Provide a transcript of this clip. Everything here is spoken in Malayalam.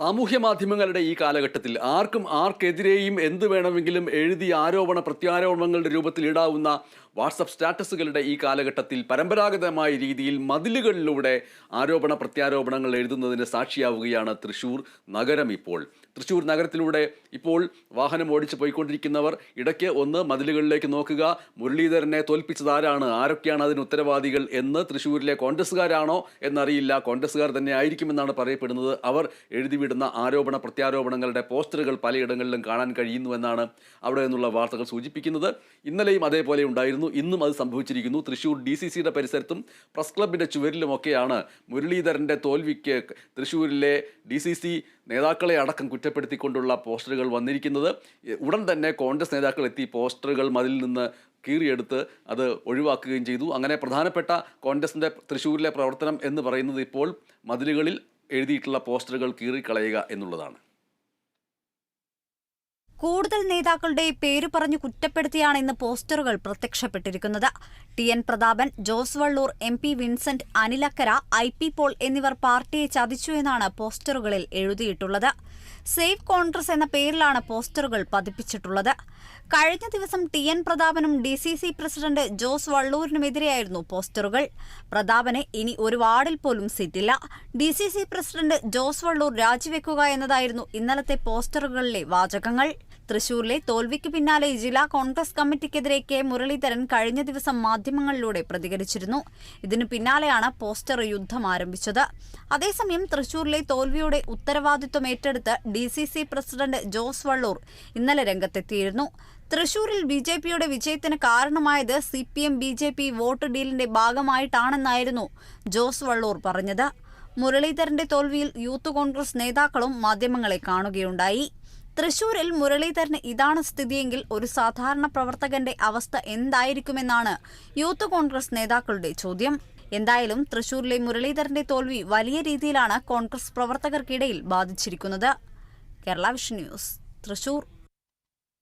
സാമൂഹ്യ മാധ്യമങ്ങളുടെ ഈ കാലഘട്ടത്തിൽ ആർക്കും ആർക്കെതിരെയും എന്ത് വേണമെങ്കിലും എഴുതി ആരോപണ പ്രത്യാരോപണങ്ങളുടെ രൂപത്തിൽ ഇടാവുന്ന വാട്സപ്പ് സ്റ്റാറ്റസുകളുടെ ഈ കാലഘട്ടത്തിൽ പരമ്പരാഗതമായ രീതിയിൽ മതിലുകളിലൂടെ ആരോപണ പ്രത്യാരോപണങ്ങൾ എഴുതുന്നതിന് സാക്ഷിയാവുകയാണ് തൃശൂർ നഗരം ഇപ്പോൾ. തൃശൂർ നഗരത്തിലൂടെ ഇപ്പോൾ വാഹനം ഓടിച്ച് പോയിക്കൊണ്ടിരിക്കുന്നവർ ഇടയ്ക്ക് ഒന്ന് മതിലുകളിലേക്ക് നോക്കുക. മുരളീധരനെ തോൽപ്പിച്ചത് ആരാണ്? ആരൊക്കെയാണ് അതിന് ഉത്തരവാദികൾ എന്ന് തൃശ്ശൂരിലെ കോൺഗ്രസ്സുകാരാണോ എന്നറിയില്ല. കോൺഗ്രസ്സുകാർ തന്നെ ആയിരിക്കുമെന്നാണ് പറയപ്പെടുന്നത്. അവർ എഴുതിവിടുന്ന ആരോപണ പ്രത്യാരോപണങ്ങളുടെ പോസ്റ്ററുകൾ പലയിടങ്ങളിലും കാണാൻ കഴിയുന്നുവെന്നാണ് അവിടെ നിന്നുള്ള വാർത്തകൾ സൂചിപ്പിക്കുന്നത്. ഇന്നലെയും അതേപോലെ ഉണ്ടായിരുന്നു. ഇന്നും അത് സംഭവിച്ചിരിക്കുന്നു. തൃശ്ശൂർ ഡി സി സിയുടെ പരിസരത്തും പ്രസ് ക്ലബിന്റെ ചുവരിലുമൊക്കെയാണ് മുരളീധരന്റെ തോൽവിക്ക് തൃശ്ശൂരിലെ ഡി സി സി നേതാക്കളെ അടക്കം കുറ്റപ്പെടുത്തിക്കൊണ്ടുള്ള പോസ്റ്ററുകൾ വന്നിരിക്കുന്നത്. ഉടൻ തന്നെ കോൺഗ്രസ് നേതാക്കൾ എത്തി പോസ്റ്ററുകൾ മതിൽ നിന്ന് കീറിയെടുത്ത് അത് ഒഴിവാക്കുകയും ചെയ്തു. അങ്ങനെ പ്രധാനപ്പെട്ട കോൺഗ്രസിന്റെ തൃശ്ശൂരിലെ പ്രവർത്തനം എന്ന് പറയുന്നത് ഇപ്പോൾ മതിലുകളിൽ എഴുതിയിട്ടുള്ള പോസ്റ്ററുകൾ കീറിക്കളയുക എന്നുള്ളതാണ്. കൂടുതൽ നേതാക്കളുടെ പേര് പറഞ്ഞു കുറ്റപ്പെടുത്തിയാണ് ഇന്ന് പോസ്റ്ററുകൾ പ്രത്യക്ഷപ്പെട്ടിരിക്കുന്നത്. T N Prathapan Jose Vallur M P Vincent Anil Akkara I P Paul എന്നിവർ പാർട്ടിയെ ചതിച്ചു എന്നാണ് പോസ്റ്ററുകളിൽ എഴുതിയിട്ടുള്ളത്. സേവ് കോൺഗ്രസ് എന്ന പേരിലാണ് പോസ്റ്ററുകൾ പതിപ്പിച്ചിട്ടുള്ളത്. കഴിഞ്ഞ ദിവസം T N പ്രതാപനും D C C president Jose വള്ളൂരിനുമെതിരെയായിരുന്നു പോസ്റ്ററുകൾ. പ്രതാപന് ഇനി ഒരു വാർഡിൽ പോലും സീറ്റില്ല. D C C president Jose Vallur രാജിവെക്കുക എന്നതായിരുന്നു ഇന്നലത്തെ പോസ്റ്ററുകളിലെ വാചകങ്ങൾ. തൃശൂരിലെ തോൽവിക്ക് പിന്നാലെ ജില്ലാ കോൺഗ്രസ് കമ്മിറ്റിക്കെതിരെ കെ മുരളീധരൻ കഴിഞ്ഞ ദിവസം മാധ്യമങ്ങളിലൂടെ പ്രതികരിച്ചിരുന്നു. ഇതിനു പിന്നാലെയാണ് പോസ്റ്റർ യുദ്ധം ആരംഭിച്ചത്. അതേസമയം തൃശൂരിലെ തോൽവിയുടെ ഉത്തരവാദിത്വം ഏറ്റെടുത്ത് D C C president Jose Vallur ഇന്നലെ രംഗത്തെത്തിയിരുന്നു. തൃശൂരിൽ ബി ജെ പിയുടെ വിജയത്തിന് കാരണമായത് C P M B J P vote ഡീലിന്റെ ഭാഗമായിട്ടാണെന്നായിരുന്നു ജോസ് വള്ളൂർ പറഞ്ഞത്. മുരളീധരന്റെ തോൽവിയിൽ യൂത്ത് കോൺഗ്രസ് നേതാക്കളും മാധ്യമങ്ങളെ കാണുകയുണ്ടായി. തൃശൂരിൽ മുരളീധരന് ഇതാണ് സ്ഥിതിയെങ്കിൽ ഒരു സാധാരണ പ്രവർത്തകന്റെ അവസ്ഥ എന്തായിരിക്കുമെന്നാണ് യൂത്ത് കോൺഗ്രസ് നേതാക്കളുടെ ചോദ്യം. എന്തായാലും തൃശൂരിലെ മുരളീധരന്റെ തോൽവി വലിയ രീതിയിലാണ് കോൺഗ്രസ് പ്രവർത്തകർക്കിടയിൽ ബാധിച്ചിരിക്കുന്നത്. Kerala vision news Thrissur.